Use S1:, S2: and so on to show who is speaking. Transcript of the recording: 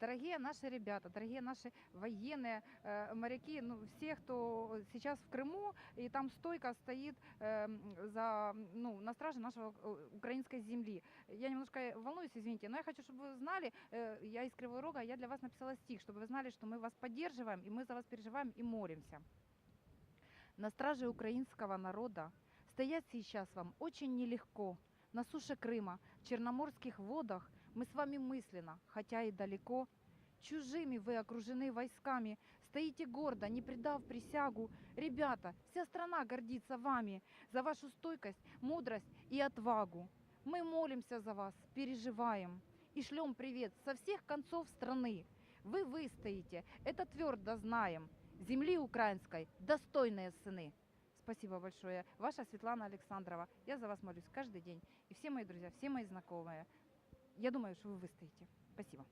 S1: Дорогие наши ребята, дорогие наши военные, э, моряки, ну, все, кто сейчас в Крыму, и там стойко стоит э, за, ну, на страже нашего э, украинской земли. Я немножко волнуюсь, извините, но я хочу, чтобы вы знали, э, я из Кривого Рога, я для вас написала стих, чтобы вы знали, что мы вас поддерживаем, и мы за вас переживаем и молимся. На страже украинского народа стоять сейчас вам очень нелегко. На суше Крыма, в черноморских водах мы с вами мысленно, хотя и далеко, чужими вы окружены войсками, стоите гордо, не предав присягу. Ребята, вся страна гордится вами за вашу стойкость, мудрость и отвагу. Мы молимся за вас, переживаем и шлем привет со всех концов страны. Вы выстоите, это твердо знаем. Земли украинской достойные сыны. Спасибо большое. Ваша Светлана Александрова. Я за вас молюсь каждый день. И все мои друзья, все мои знакомые. Я думаю, что вы выстоите. Спасибо.